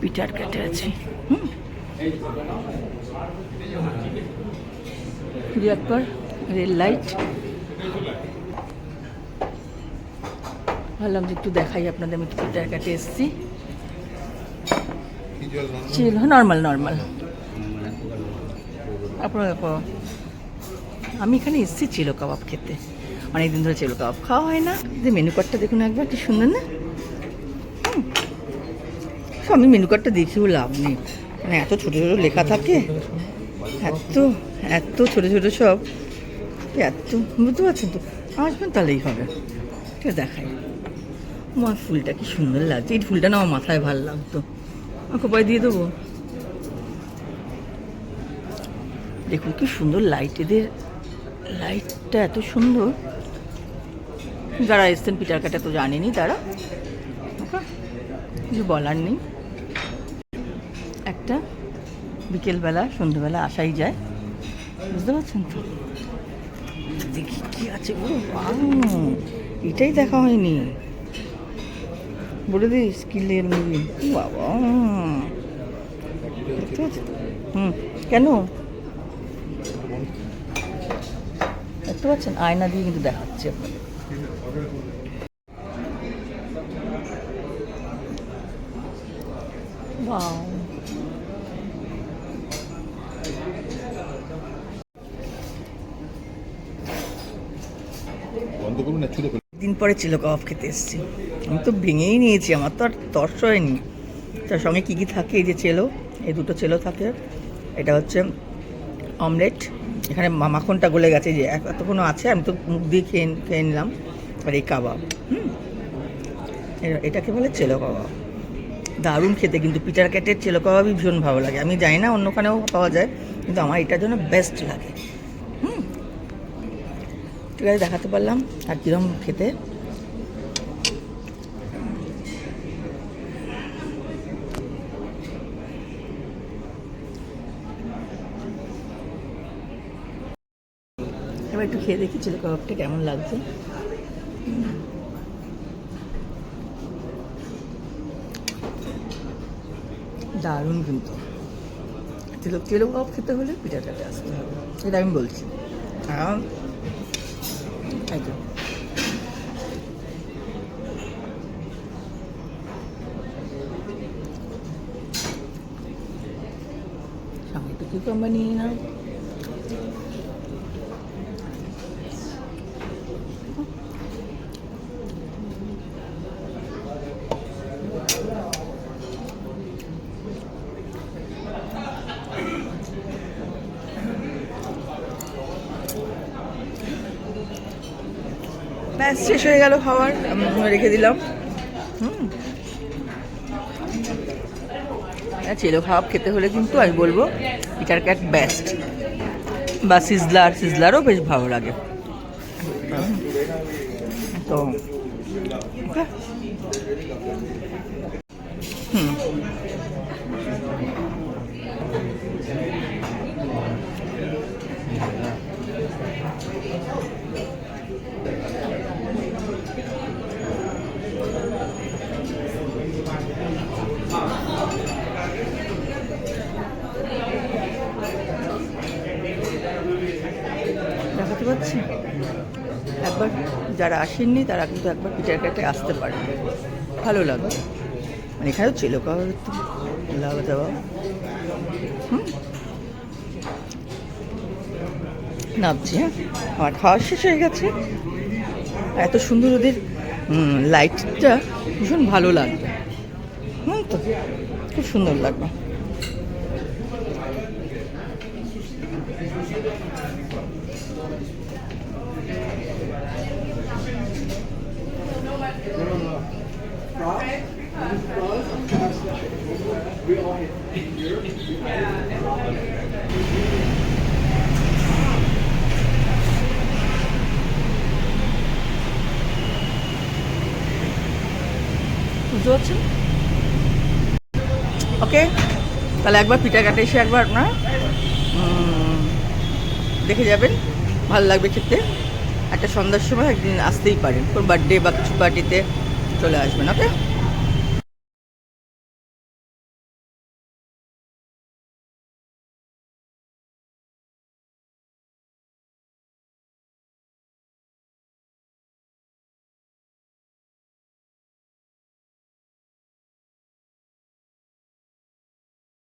Peter কেটে আছি। হুম। একবার রেল লাইট। ভাবলাম যে একটু দেখাই আপনাদের, আমি পিটার কেটে এসেছি। ছিল নর্মাল নর্মাল। আপনার আমি এখানে এসেছি চিলো কাবাব খেতে। অনেকদিন ধরে চিলো কাবাব খাওয়া হয় না। মেনু কার্ডটা দেখুন একবার, কি সুন্দর না। সব আমি মেনু কার্ডটা দেখিও লাভ নেই। মানে এত ছোটো ছোটো লেখা থাকে, এত এত ছোটো ছোটো সব, এত, বুঝতে পারছেন তো? আসবেন তাহলেই হবে। ঠিক দেখাই। আমার ফুলটা কি সুন্দর লাগছে। এই ফুলটা না আমার মাথায় ভালো লাগতো। আমাকে পায়ে দিয়ে দেবো। দেখুন কি সুন্দর লাইট এদের লাইটটা এত সুন্দর। যারা এসছেন পিটার কাটা তো জানেনি তারা। কিছু বলার নেই। একটা বিকেলবেলা, সন্ধ্যেবেলা আসাই যায়। বুঝতে পারছেন তো? দেখি কি আছে। ও এটাই দেখা হয়নি। বলে দিস স্কিলের মুভি। বাবা। হুম, কেন? দেখতে পাচ্ছেন? আয়না দিয়ে কিন্তু দেখাচ্ছে আপনাদের। Wow. বন্ধ করুন না ছুঁড়ে ফেলুন দিন পরে ছিল কাবাব খেতে এসেছি। আমি তো ভেঙেই নিয়েছি, আমার তো আর তর্স হয়নি। তার সঙ্গে কী কী থাকে এই যে চেলো, এই দুটো চেলো থাকে। এটা হচ্ছে অমলেট, এখানে মাখনটা গলে গেছে যে এতক্ষণও আছে, আমি তো মুখ দিয়ে খেয়ে খেয়ে নিলাম। আর এই কাবাব, হুম? এটাকে বলে চেলো কাবাব। দারুণ খেতে, কিন্তু পিটার ক্যাটের চেলো কাবাবই ভীষণ ভালো লাগে। আমি জানি না অন্যখানেও পাওয়া যায়, কিন্তু আমার এটার জন্য বেস্ট লাগে। ঠিক আছে দেখাতে পারলাম আর কীরকম খেতে। এবার একটু খেয়ে দেখি চিলি কাবাবটা কেমন লাগছে। দারুণ কিন্তু। তেলো তেলো কাবাব খেতে হলে পিঠা কাটে আসতে হবে। এটা আমি বলছি। কারণ এই তো সঙ্গে একটু কিউকাম্বার নিয়ে নাও ব্যাস, শেষ হয়ে গেল খাবার রেখে দিলাম। হুম। চেলো খাবার খেতে হলে কিন্তু আমি বলব পিটার ক্যাট বেস্ট বা সিজলার, সিজলারও বেশ ভালো লাগে। তো হুম। দেখাতে একবার যারা আসেননি, তারা কিন্তু একবার পিটার ক্যাটে আসতে পারে। ভালো লাগবে মানে এখানেও ছিল কাবার তো লাগা যাওয়া হুম। নামছি হ্যাঁ। আমার খাওয়া শেষ হয়ে গেছে। এত সুন্দর ওদের লাইটটা ভীষণ ভালো লাগবে হুম তো, খুব সুন্দর লাগবে বুঝতে পারছেন ওকে তাহলে একবার পিঠা কাটে এসে একবার আপনারা দেখে যাবেন। ভালো লাগবে খেতে। একটা সন্ধ্যার সময় একদিন আসতেই পারেন। বার্থডে বা কিছু পার্টিতে চলে আসবেন ওকে